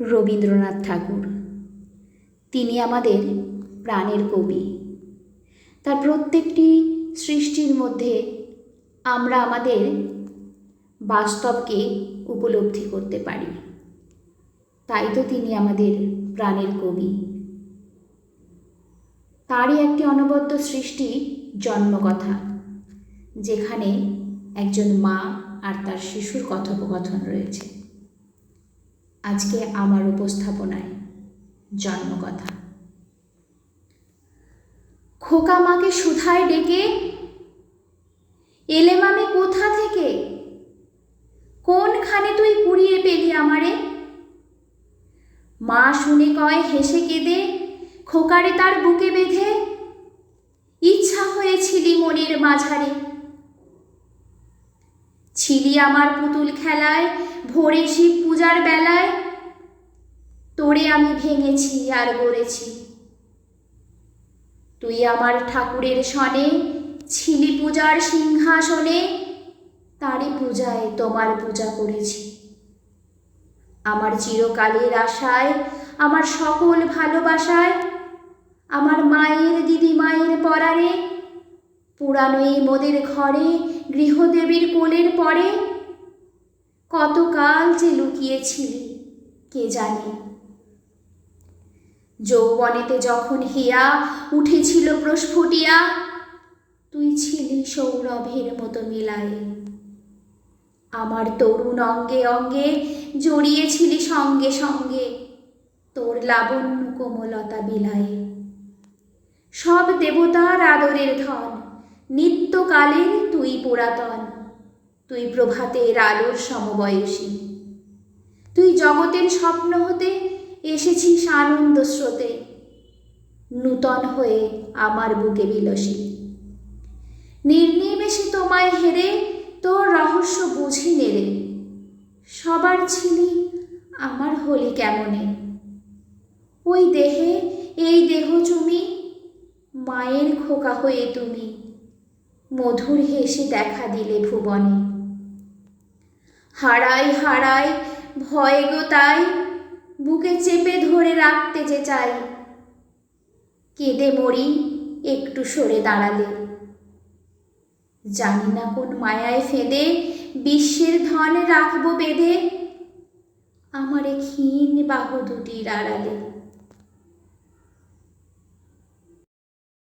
রবীন্দ্রনাথ ঠাকুর। তিনি আমাদের প্রাণের কবি। তার প্রত্যেকটি সৃষ্টির মধ্যে আমরা আমাদের বাস্তবকে উপলব্ধি করতে পারি। তাই তো তিনি আমাদের প্রাণের কবি। তারই একটি অনবদ্য সৃষ্টি জন্মকথা, যেখানে একজন মা আর তার শিশুর কথোপকথন রয়েছে। আজকে আমার উপস্থাপনায় জন্মকথা। খোকা মাকে সুধায় ডেকে এলে মামে কোথা থেকে? কোনখানে তুই কুড়িয়ে পেলি আমারে? মা শুনে কয়, হেসে কেঁদে, খোকারে তার বুকে বেঁধে, ইচ্ছা হয়েছিলি মনের মাঝারে। ছিলি আমার পুতুল খেলায়, ভোরে শিব পূজার বেলায় তোরে আমি ভেঙেছি আর গড়েছি। তুই আমার ঠাকুরের সনে ছিলি পূজার সিংহাসনে, তারই পূজায় তোমার পূজা করেছি। আমার চিরকালের আশায়, আমার সকল ভালোবাসায়, আমার মায়ের দিদি মায়ের পরারে পুরানো এই মোদের ঘরে, গৃহদেবীর কোলের পরে, কতকাল যে লুকিয়েছিলি, কে জানে? যৌবনেতে যখন হিয়া উঠেছিল প্রস্ফুটিয়া, তুই ছিলি সৌরভের মতো মিলায়ে। আমার তরুণ অঙ্গে অঙ্গে জড়িয়েছিলি সঙ্গে সঙ্গে তোর লাবণ্য কোমলতা বিলায়ে। সব দেবতার আদরের ধন, নিত্যকালের তুই পুরাতন। তুই প্রভাতের আলোর সমবয়সী। তুই জগতের স্বপ্ন হতে এসেছিস আনন্দ স্রোতে। নূতন হয়ে আমার বুকে বিলসী। নির্নিমেষে তোমায় হেরে তোর রহস্য বুঝি নেড়ে। সবার ছিলি আমার হলি কেমনে? ওই দেহে, এই দেহ চুমি, মায়ের খোকা হয়ে তুমি। মধুর হেসে দেখা দিলে ভুবনে। হারাই হারাই ভয় গো তাই বুকে চেপে ধরে রাখতে যে চাই। কেঁদে মরি, একটু সরে দাঁড়ালে। জানি না কোন মায়ায় ফেঁদে, বিশ্বের ধন রাখব বেঁধে। আমার ক্ষীণ বাহু দুটির আড়ালে।